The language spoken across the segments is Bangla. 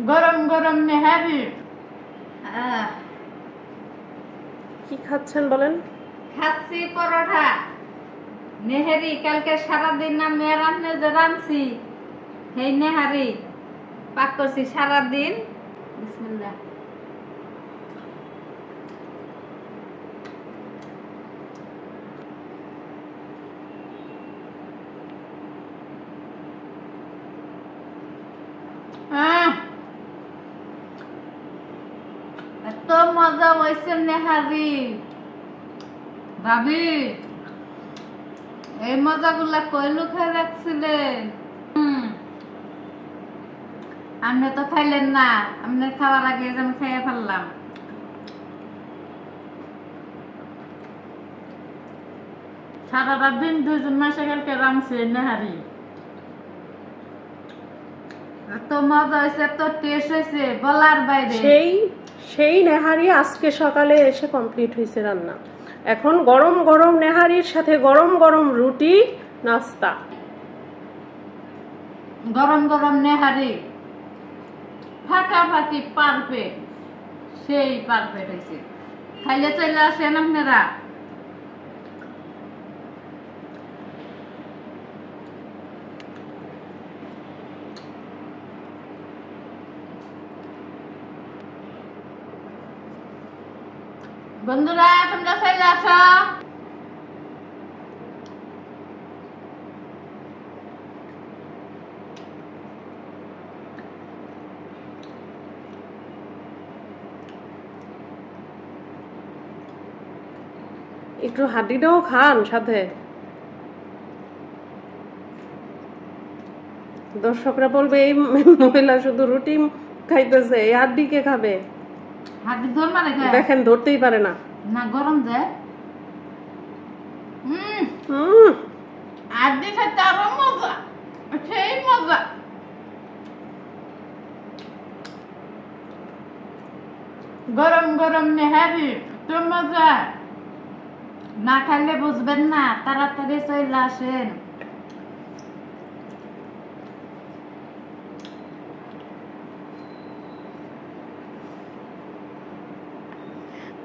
গরম গরম নেহারি। কি খাচ্ছেন বলেন? খাচ্ছি পরোটা। নেহারি কালকে সারাদিন না মেয়ে রান্নে যে রাঁধছি সেই নেহারি। পাক করছি সারাদিন। বিসমিল্লাহ আহ, এত মজা হয়েছে নেহারি ভাবি এই মজাগুলা কই লুকায় রাখছিলেন? হুম। আপনি তো খাইলেন না আপনি খাওয়ার আগে যে আমি খাইয়ে ফেললাম। সারাটা দিন দুজন মাসে কালকে রাঁধছে নেহারি এত মজা হয়েছে এত টেস্ট হয়েছে বলার বাইরে। সেই সেই নেহারি আজকে সকালে এসে কমপ্লিট হয়েছে রান্না। এখন গরম গরম নেহারির সাথে গরম গরম রুটি নাস্তা। গরম গরম নেহারি। ফাটাফাটি পারফেক্ট সেই পারফেক্ট হয়েছে খাইলে চলে আসেন আপনারা। বন্ধুরা, তোমরা আসো একটু খান সাথে দর্শকরা বলবে, এই মহিলা শুধু রুটি খাইতেছে, এই হাড্ডি কে খাবে। দেখেন ধরতেই পারে না। না গরম যে হুম হুম আদি খাইতে আরও মজা। সেই মজা। গরম গরম নেহারি তো মজা। না খাইলে বুঝবেন না তাড়াতাড়ি চলে আসেন।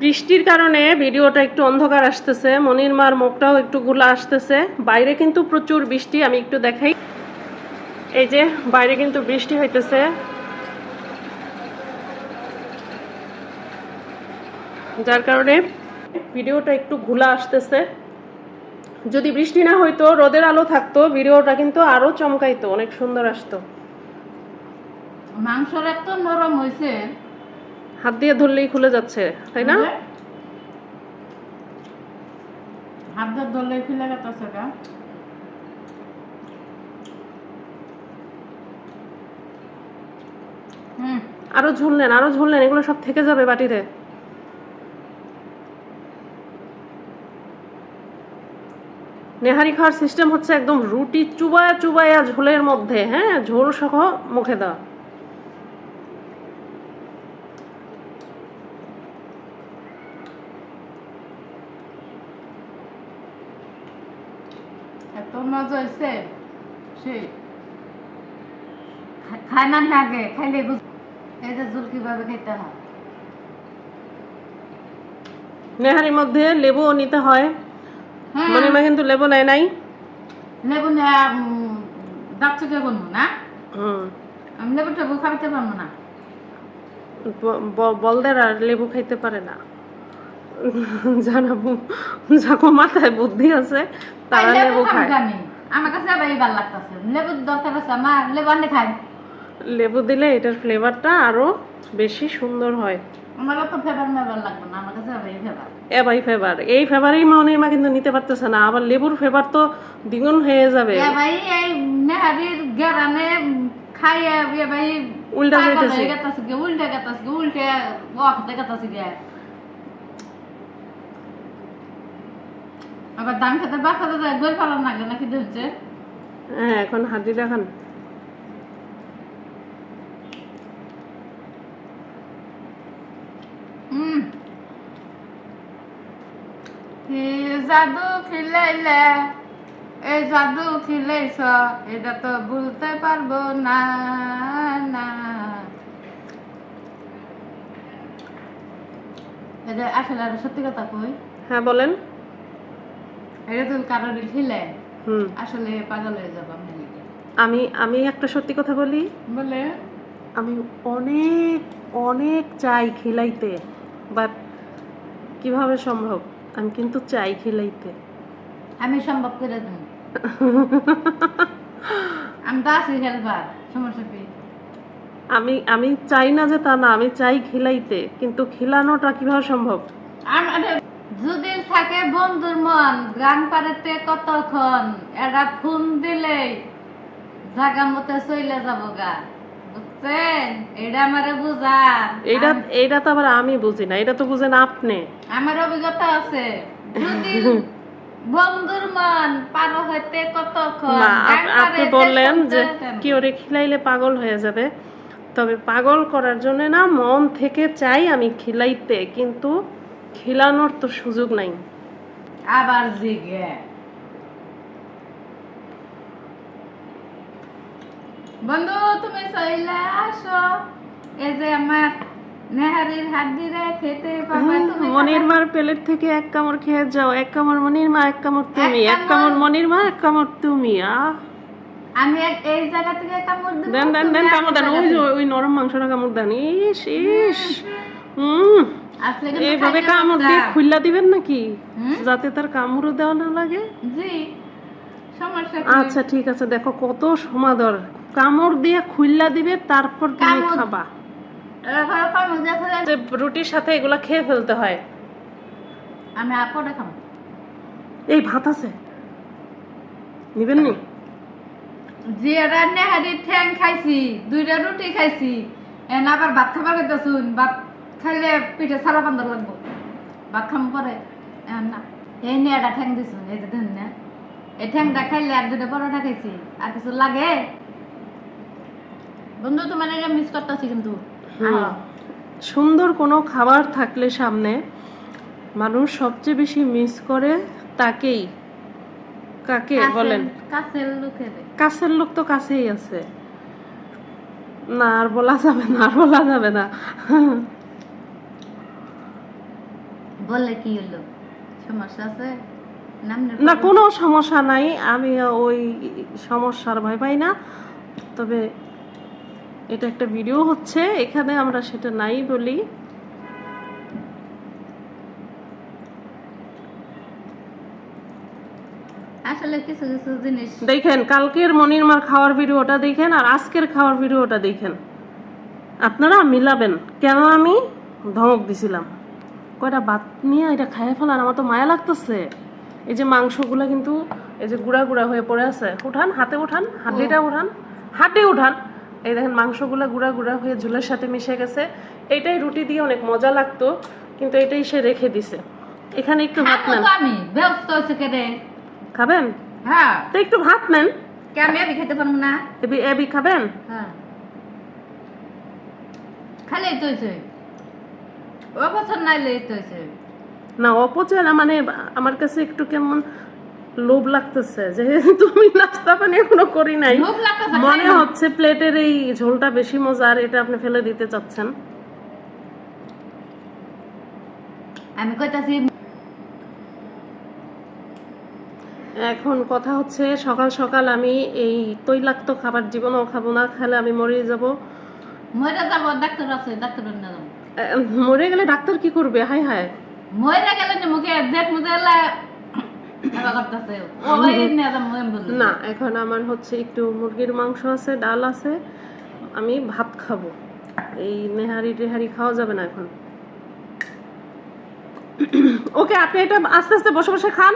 বৃষ্টির কারণে ভিডিওটা একটু অন্ধকার আসতেছে, মনির মার মুখটাও একটু গুলা আসতেছে। বাইরে কিন্তু প্রচুর বৃষ্টি, আমি একটু দেখাই। এই যে, বাইরে কিন্তু বৃষ্টি হইতেছে। যার কারণে ভিডিওটা একটু ঘুলা আসতেছে। যদি বৃষ্টি না হইতো, রোদের আলো থাকতো, ভিডিওটা কিন্তু আরও চমকাইতো, অনেক সুন্দর আসতো। মাংসর এত নরম হয়েছে হাত দিয়ে ধরলেই খুলে যাচ্ছে তাই না? হাত দিয়ে ধরলে খুলে গা। হুম। আরও ঝুললেন আরও ঝুললেন এগুলো সব থেকে যাবে বাটিতে। নেহারি খাওয়ার সিস্টেম হচ্ছে একদম রুটি চুবায়া চুবায়া ঝোলের মধ্যে হ্যাঁ ঝোল সহ মুখে দেওয়া এত মজা হয়েছে। খায় না আগে খাইলে বুঝ এই যে ঝুল কীভাবে খেতে হয়। নেহারির মধ্যে লেবুও নিতে হয়। হ্যাঁ। মনিমা কিন্তু লেবু নেয় নাই। লেবু দাঁত চুকে বলব না? হুম। আমি লেবু টেবু খাইতে পারব না। বলদের আর লেবু খাইতে পারে না। জানাব। যাকো মাথায় বুদ্ধি আছে তারা লেবু খায়। আমার কাছে আবার এই ভালো লাগতেছে। লেবুর দরকার আছে আমার লেবু আনলে খাই লেবু দিলে এটার ফ্লেভারটা আরও বেশি সুন্দর হয়। আমার তো ফেভার মেভার লাগবে না আমার কাছে আবার এই ফেভার। এবাই ফেভার। এই ফেভারেই মা কিন্তু নিতে পারতেছে না আবার লেবুর ফেভার তো দ্বিগুণ হয়ে যাবে। এ ভাই এই নেহারির গেরানে খাইয়ে এ ভাই উল্টা হয়ে গেতাছে গে, উল্টে গেতাছে উল্টে গে। আবার দাম খেতে বাচ্চাটা তো একবার পালন লাগে নাকি ধরছে হ্যাঁ এখন হাঁটি দেখান জাদু খিলাইলে এই জাদু খিলাইছ এটা তো বলতে পারব না না। আসলে আর সত্যি কথা কই? হ্যাঁ বলেন। এটা তো কারোর ছিলে আসলে পাগল হয়ে যাব আমি আমি একটা সত্যি কথা বলি? বলে? আমি অনেক অনেক চাই খিলাইতে বাট কীভাবে সম্ভব? আমি কিন্তু চাই খিলাইতে। আমি সম্ভব করে আমি তো আছি হেলবার সমস্যা আমি আমি চাই না যে তা না আমি চাই খিলাইতে কিন্তু খিলানোটা কীভাবে সম্ভব? যদি থাকে বন্ধুর মন। গান পাড়াতে কতক্ষণ এরা ফোন দিলেই জাগা মতো চলে যাব গা। বুঝছেন এটা আমারে বুঝান এইটা এইটা তো আবার আমি বুঝি না এটা তো বুঝেন আপনি। আমার অভিজ্ঞতা আছে। যদি বন্ধুর মন পার হইতে কতক্ষণ আপনি বললেন যে খিলাইলে পাগল হয়ে যাবে। তবে পাগল করার জন্য না মন থেকে চাই আমি খিলাইতে। কিন্তু খিলানোর তো সুযোগ নাই। আবার জিগে। বন্ধু তুমি চলে আসো। এই যে আমার নেহারির হাড্ডিরে খেতে পাবে তুমি মনির মার প্লেট থেকে এক কামড় খেয়ে যাও। এক কামড় মনির মা এক কামড় তুমি। এক কামড় মনির মা এক কামড় তুমি আহ আমি এই জায়গা থেকে কামড় দেন দেন দেন কামড় দেন। ওই ওই নরম মাংসটা কামড় দেন। ইস ইস। হুম। এইভাবে কামড় দিয়ে খুললা দিবেন নাকি? যাতে তার কামড়ও দেওয়া না লাগে? জি। আচ্ছা ঠিক আছে। দেখো কত সমাদর। কামড় দিয়ে খুললা দিবে তারপর তুমি খাবা। যে রুটির সাথে এগুলা খেয়ে ফেলতে হয়। আমি খাব। এই ভাত আছে? নিবেন নি? জিয়ারা নেহারি ঠ্যাং খাইছি দুইটা রুটি খাইছি। এন আবার ভাত খাবার খেতে শুন ভাত খাইলে পিঠে সারা বান্ধব লাগবো। ভাত খাম পরে না। এই নিয়ে একটা ঠ্যাং দিছুন এই দিন না এই ঠ্যাংটা খাইলে আর দুটো পরোটা খাইছি আর কিছু লাগে? বন্ধু তোমার এটা মিস করতেছি কিন্তু। সুন্দর কোনো খাবার থাকলে সামনে মানুষ সবচেয়ে বেশি মিস করে তাকেই। কাকে বলেন? কাছের লোকের। কাছের লোক তো কাছেই আছে। না আর বলা যাবে না আর বলা যাবে না। বলে কি হলো? সমস্যা আছে? না কোনো সমস্যা নাই। আমি ওই সমস্যার ভয় পাই না। তবে এটা একটা ভিডিও হচ্ছে। এখানে আমরা সেটা নাই বলি। দেখেন কালকের মনিরমার খাওয়ার ভিডিওটা দেখেন আর আজকের খাওয়ার ভিডিওটা দেখেন। আপনারা মিলাবেন। কেন আমি ধমক দিছিলাম? কয়টা ভাত নিয়ে এটা খাইয়ে ফেলান? আমার তো মায়া লাগতেছে। এই যে মাংসগুলো কিন্তু এই যে গুঁড়া গুঁড়া হয়ে পড়ে আছে। উঠান হাতে উঠান হাড্ডিটা উঠান হাতে উঠান। এই দেখেন মাংসগুলো গুঁড়া গুঁড়া হয়ে ঝোলের সাথে মিশে গেছে। এইটাই রুটি দিয়ে অনেক মজা লাগতো কিন্তু এটাই সে রেখে দিছে। এখানে একটু ভাত নেন। আমি। ব্যস্ত হয়েছে খাবেন? হ্যাঁ। তো একটু ভাত নেন। কে আমি আমি খেতে পারব না? এবি এবি খাবেন? হ্যাঁ। খালি তো হয়েছে। ও পছন্দ নাইলে তো হয়েছে না অপচয় না মানে আমার কাছে একটু কেমন লোভ লাগতেছে যেহেতু আমি নাস্তা পানি এখনও করি নাই। মনে হচ্ছে প্লেটের এই ঝোলটা বেশি মজা আর এটা আপনি ফেলে দিতে চাচ্ছেন। আমি কইতাছি এখন কথা হচ্ছে সকাল সকাল আমি এই তৈলাক্ত খাবার জীবনেও খাব না খেলে আমি মরে যাব। মরে যাব ডাক্তার আছে ডাক্তার না যাব। মরে গেলে ডাক্তার কি করবে? হাই হায়। মরে গেলে মুখে দেখ মুখে না এখন আমার হচ্ছে একটু মুরগির মাংস আছে ডাল আছে আমি ভাত খাব। এই নেহারি টেহারি খাওয়া যাবে না এখন। ওকে আপনি এটা আস্তে আস্তে বসে বসে খান।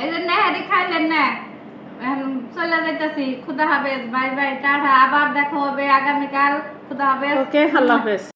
এই যে নেহারি খাইলেন না এখন চলে যাইতাছি। খুদা হবে বাই বাই টাটা। আবার দেখা হবে আগামীকাল। খুদা হাফেজ। ওকে আল্লাহ হাফেজ।